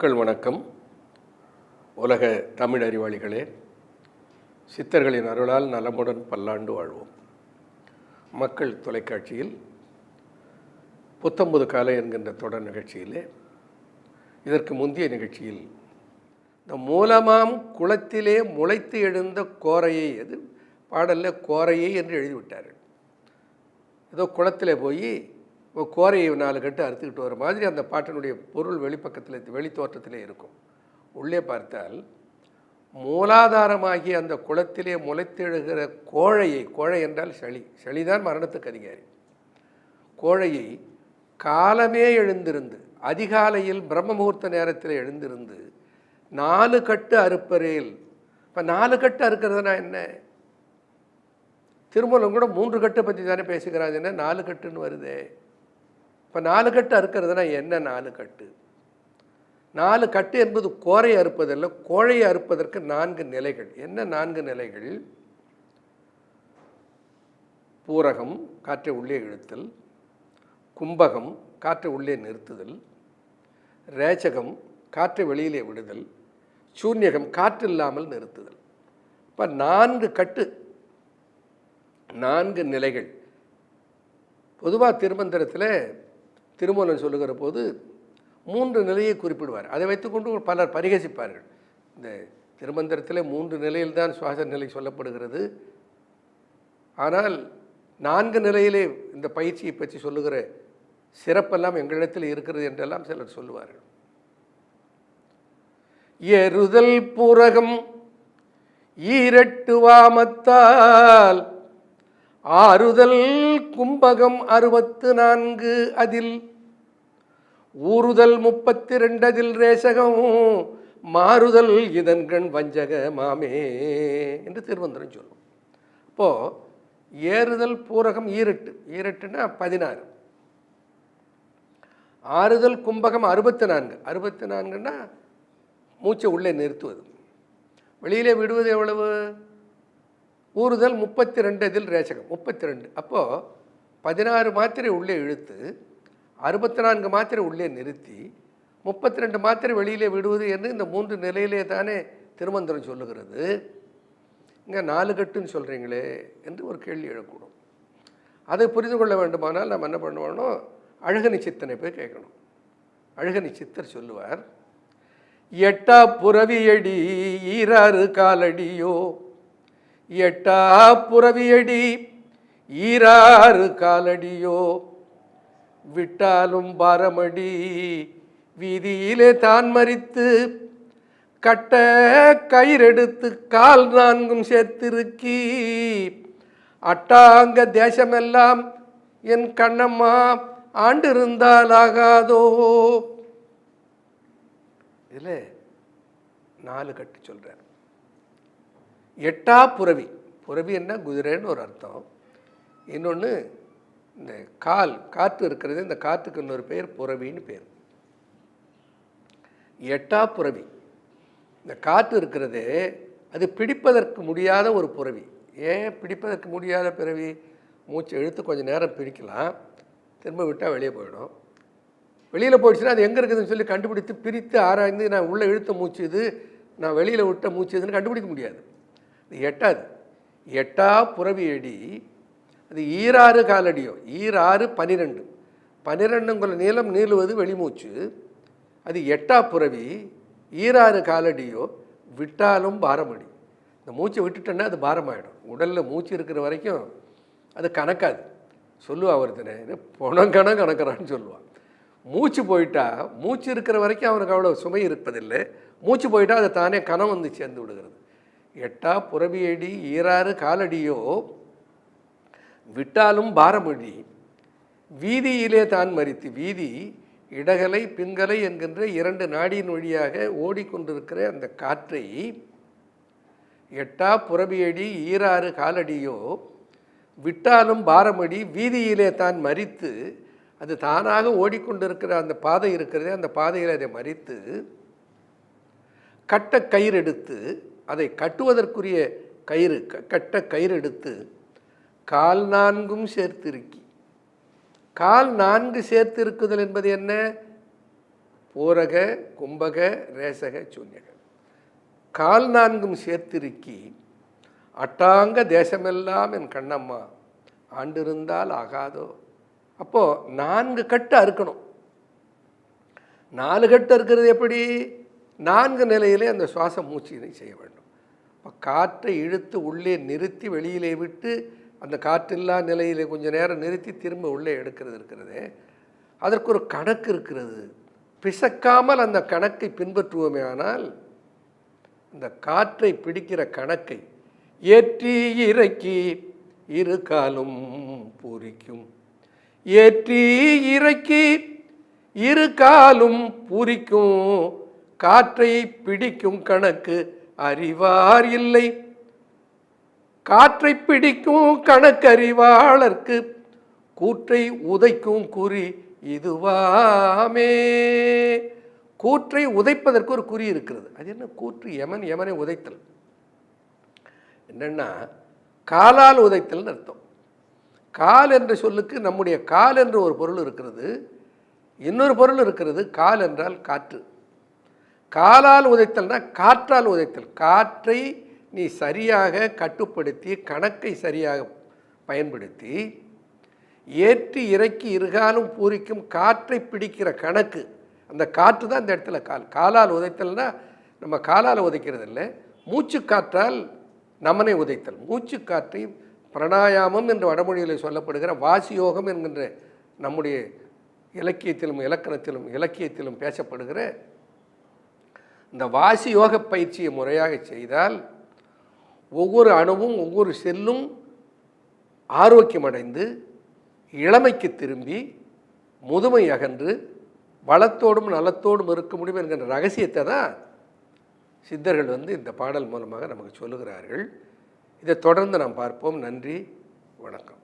மக்கள் வணக்கம். உலக தமிழ் அறிவாளிகளே சித்தர்களின் அருளால் நலமுடன் பல்லாண்டு வாழ்வோம். மக்கள் தொலைக்காட்சியில் புத்தம்புது காலை என்கின்ற தொடர் நிகழ்ச்சியிலே இதற்கு முந்தைய நிகழ்ச்சியில் இந்த மூலமாம் குளத்திலே முளைத்து எழுந்த கோரையை அது பாடலில் கோரையை என்று எழுதிவிட்டார்கள். ஏதோ குளத்தில் போய் கோரையை நாலு கட்டு அறுத்துக்கிட்டு வர மாதிரி அந்த பாட்டினுடைய பொருள் வெளிப்பக்கத்தில் வெளித்தோற்றத்திலே இருக்கும். உள்ளே பார்த்தால் மூலாதாரமாகிய அந்த குளத்திலே முளைத்தெழுகிற கோழையை கோழை என்றால் சளி சளிதான் மரணத்துக்கு அதிகாரி. கோழையை காலமே எழுந்திருந்து அதிகாலையில் பிரம்ம முகூர்த்த நேரத்தில் எழுந்திருந்து நாலு கட்டு அறுப்பரேல் இப்போ நாலு கட்டு அறுக்கிறதுனா என்ன? திருமணம் கூட மூன்று கட்டை பற்றி தானே பேசுகிறாங்க என்ன? நாலு கட்டுன்னு வருதே. இப்போ நாலு கட்டு அறுக்கிறதுனா என்ன நாலு கட்டு? நாலு கட்டு என்பது கோரை அறுப்பதல்ல கோழையை அறுப்பதற்கு நான்கு நிலைகள். என்ன நான்கு நிலைகள்? பூரகம் காற்றை உள்ளே இழுத்தல். கும்பகம் காற்றை உள்ளே நிறுத்துதல். ரேச்சகம் காற்றை வெளியிலே விடுதல். சூன்யகம் காற்று இல்லாமல் நிறுத்துதல். இப்போ நான்கு கட்டு நான்கு நிலைகள். பொதுவாக திருமந்திரத்தில் திருமூலன் சொல்லுகிற போது மூன்று நிலையை குறிப்பிடுவார். அதை வைத்துக்கொண்டு பலர் பரிகசிப்பார்கள். இந்த திருமந்திரத்தில் மூன்று நிலையில்தான் சுவாச நிலை சொல்லப்படுகிறது. ஆனால் நான்கு நிலையிலே இந்த பயிற்சியை பற்றி சொல்லுகிற சிறப்பெல்லாம் எங்களிடத்தில் இருக்கிறது என்றெல்லாம் சிலர் சொல்லுவார்கள். எருதல் பூரகம் ஈரட்டு வாமத்தால் ஆறுதல் கும்பகம் அறுபத்து நான்கு அதில் ஊறுதல் முப்பத்தி ரெண்டதில் ரேசகம் மாறுதல் இதன்கண் வஞ்சக மாமே என்று திருவந்தரம் சொல்லும். அப்போது ஏறுதல் பூரகம் ஈரட்டு. ஈரட்டுன்னா பதினாறு. ஆறுதல் கும்பகம் அறுபத்தி நான்கு அறுபத்தி நான்குன்னா மூச்சை உள்ளே நிறுத்துவது. வெளியிலே விடுவது எவ்வளவு? ஊறுதல் முப்பத்தி ரெண்டு இதில் ரேசகம். முப்பத்தி ரெண்டு அப்போது பதினாறு மாத்திரை உள்ளே இழுத்து அறுபத்தி நான்கு மாத்திரை உள்ளே நிறுத்தி முப்பத்தி ரெண்டு மாத்திரை வெளியிலே விடுவது என்று இந்த மூன்று நிலையிலே தானே திருமந்திரம் சொல்லுகிறது. இங்கே நாலு கட்டுன்னு சொல்கிறீங்களே என்று ஒரு கேள்வி எழக்கூடும். அதை புரிந்து கொள்ள வேண்டுமானால் நம்ம என்ன பண்ணுவோம்னோ அழகனி சித்தனை போய் கேட்கணும். அழகனி சித்தர் சொல்லுவார் எட்டா புறவியடி ஈராறு காலடியோ எட்டா புறவியடி ஈராறு காலடியோ விட்டாலும் பாரமடி. வீதியிலே தான் மறித்து கட்ட கயிறெடுத்து கால் நான்கும் சேர்த்திருக்கி. அட்டாங்க தேசமெல்லாம் என் கண்ணம்மா ஆண்டிருந்தால் ஆகாதோ. இதில் நாலு கட்டு சொல்கிறார் எட்டா புறவி. புறவி என்ன? குதிரைன்னு ஒரு அர்த்தம். இன்னொன்று இந்த கால் காற்று இருக்கிறது இந்த காற்றுக்கு இன்னொரு பெயர் புறவின்னு பேர். எட்டா புறவி. இந்த காற்று இருக்கிறது அது பிடிப்பதற்கு முடியாத ஒரு புறவி. ஏன் பிடிப்பதற்கு முடியாத பிறவி? மூச்சை இழுத்து கொஞ்சம் நேரம் பிடிக்கலாம். திரும்ப விட்டால் வெளியே போயிடும். வெளியில் போயிடுச்சுன்னா அது எங்கே இருக்குதுன்னு சொல்லி கண்டுபிடித்து பிரித்து ஆராய்ந்து நான் உள்ளே இழுத்த மூச்சு இது நான் வெளியில் விட்ட மூச்சு இதுன்னு கண்டுபிடிக்க முடியாது. இது எட்டாது. எட்டா புறவி அடி அது ஈராறு காலடியோ ஈராறு பனிரெண்டு. பனிரெண்டுங்குள்ள நீளம் நீளுவது வெளிமூச்சு. அது எட்டா புறவி ஈராறு காலடியோ விட்டாலும் பாரமடி. இந்த மூச்சை விட்டுட்டோன்னா அது பாரமாயிடும். உடலில் மூச்சு இருக்கிற வரைக்கும் அது கணக்காது. சொல்லுவா ஒருத்தனை பொணம் கணக்கிறான்னு சொல்லுவான் மூச்சு போயிட்டா மூச்சு இருக்கிற வரைக்கும் அவனுக்கு அவ்வளோ சுமை இருப்பதில்லை. மூச்சு போயிட்டா அதை தானே கணம் வந்து சேர்ந்து விடுகிறது. எட்டா புறவியடி ஈராறு காலடியோ விட்டாலும் பாரமொழி. வீதியிலே தான் மறித்து வீதி இடகலை பிங்கலை என்கின்ற இரண்டு நாடியின் வழியாக ஓடிக்கொண்டிருக்கிற அந்த காற்றை எட்டா புறவியடி ஈராறு காலடியோ விட்டாலும் பாரமடி வீதியிலே தான் மறித்து அது தானாக ஓடிக்கொண்டிருக்கிற அந்த பாதை இருக்கிறதே அந்த பாதையில் அதை மறித்து கட்ட கயிறு எடுத்து அதை கட்டுவதற்குரிய கயிறு க- கட்ட கயிறு எடுத்து கால் நான்கும் சேர்த்திருக்கி. கால் நான்கு சேர்த்து இருக்குதல் என்பது என்ன? பூரக கும்பக ரேசக சூன்யக. கால் நான்கும் சேர்த்திருக்கி அட்டாங்க தேசமெல்லாம் என் கண்ணம்மா ஆண்டிருந்தால் ஆகாதோ? அப்போது நான்கு கட்டு அறுக்கணும். நாலு கட்டு இருக்கிறது எப்படி? நான்கு நிலையிலே அந்த சுவாச மூச்சினை செய்ய வேண்டும். இப்போ காற்றை இழுத்து உள்ளே நிறுத்தி வெளியிலே விட்டு அந்த காற்றில்லா நிலையிலே கொஞ்சம் நேரம் நிறுத்தி திரும்ப உள்ளே எடுக்கிறது இருக்கிறது. அதற்கு ஒரு கணக்கு இருக்கிறது. பிசக்காமல் அந்த கணக்கை பின்பற்றுவோமே ஆனால் இந்த காற்றை பிடிக்கிற கணக்கை ஏற்றி இறக்கி இரு காலும் பூரிக்கும். ஏற்றி இறக்கி இரு காலும் பூரிக்கும். காற்றை பிடிக்கும் கணக்கு அறிவார் இல்லை. காற்றை பிடிக்கும் கணக்கறிவாளர்க்கு கூற்றை உதைக்கும் குறி இதுவாமே. கூற்றை உதைப்பதற்கு ஒரு குறி இருக்கிறது. அது என்ன? கூற்று யமன் யமனை உதைத்தல். என்னென்னா காலால் உதைத்தல்னு அர்த்தம். கால் என்ற சொல்லுக்கு நம்முடைய கால் என்ற ஒரு பொருள் இருக்கிறது. இன்னொரு பொருள் இருக்கிறது கால் என்றால் காற்று. காலால் உதைத்தல்னா காற்றால் உதைத்தல். காற்றை நீ சரியாக கட்டுப்படுத்தி கணக்கை சரியாக பயன்படுத்தி ஏற்றி இறக்கி இருகாலும் பூரிக்கும் காற்றை பிடிக்கிற கணக்கு. அந்த காற்று தான் இந்த இடத்துல கால். காலால் உதைத்தல்னா நம்ம காலால் உதைக்கிறது இல்லை மூச்சு காற்றால் நமனை உதைத்தல். மூச்சு காற்றை பிரணாயாமம் என்று வடமொழியில் சொல்லப்படுகிற வாசியோகம் என்கின்ற நம்முடைய இலக்கியத்திலும் இலக்கணத்திலும் இலக்கியத்திலும் பேசப்படுகிற இந்த வாசி யோக பயிற்சியை முறையாக செய்தால் ஒவ்வொரு அணுவும் ஒவ்வொரு செல்லும் ஆரோக்கியமடைந்து இளமைக்கு திரும்பி முதுமை அகன்று வளத்தோடும் நலத்தோடும் இருக்க முடியும் என்கின்ற ரகசியத்தை தான் சித்தர்கள் வந்து இந்த பாடல் மூலமாக நமக்கு சொல்லுகிறார்கள். இதை தொடர்ந்து நாம் பார்ப்போம். நன்றி. வணக்கம்.